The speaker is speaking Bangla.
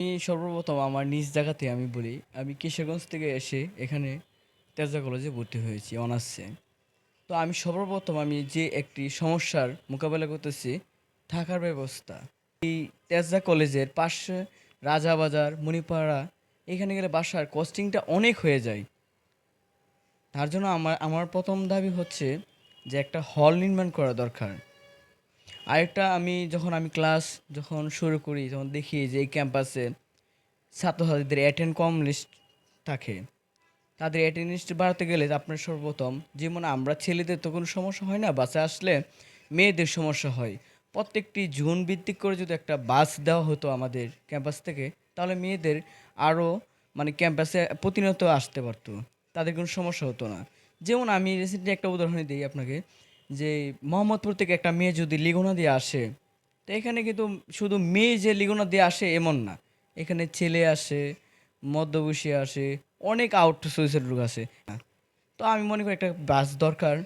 আমি সর্বপ্রথম আমার নিজ জায়গাতে আমি বলি, আমি কিশোরগঞ্জ থেকে এসে এখানে তেজা কলেজে ভর্তি হয়েছি অনার্সে তো আমি সর্বপ্রথম আমি যে একটি সমস্যার মোকাবেলা করতেছি, থাকার ব্যবস্থা। এই তেজা কলেজের পাশে রাজাবাজার মণিপাড়া এখানে গেলে বাসার কস্টিংটা অনেক হয়ে যায়। তার জন্য আমার আমার প্রথম দাবি হচ্ছে যে একটা হল নির্মাণ করা দরকার। আরেকটা আমি যখন আমি ক্লাস যখন শুরু করি তখন দেখি যে এই ক্যাম্পাসে ছাত্রছাত্রীদের অ্যাটেন্ড কম লিস্ট থাকে, তাদের অ্যাটেন্ডেন্স বাড়াতে গেলে আপনার সর্বপ্রথম যেমন আমরা ছেলেদের তো কোনো সমস্যা হয় না, বাসে আসলে মেয়েদের সমস্যা হয়। প্রত্যেকটি জুন ভিত্তিক করে যদি একটা বাস দেওয়া হতো আমাদের ক্যাম্পাস থেকে, তাহলে মেয়েদের আরও মানে ক্যাম্পাসে প্রতিনিয়ত আসতে পারতো, তাদের কোনো সমস্যা হতো না। যেমন আমি রিসেন্টলি একটা উদাহরণ দিই আপনাকে যে মোহাম্মদপুর থেকে একটা মেয়ে যদি লিগোনা দিয়ে আসে, তো এখানে কিন্তু শুধু মেয়ে যে লিগোনা দিয়ে আসে এমন না। এখানে ছেলে আসে মধ্যবসী আসে, অনেক আউট সোয়েসের লোক আসে তো আমি মনে করি একটা বাস দরকার।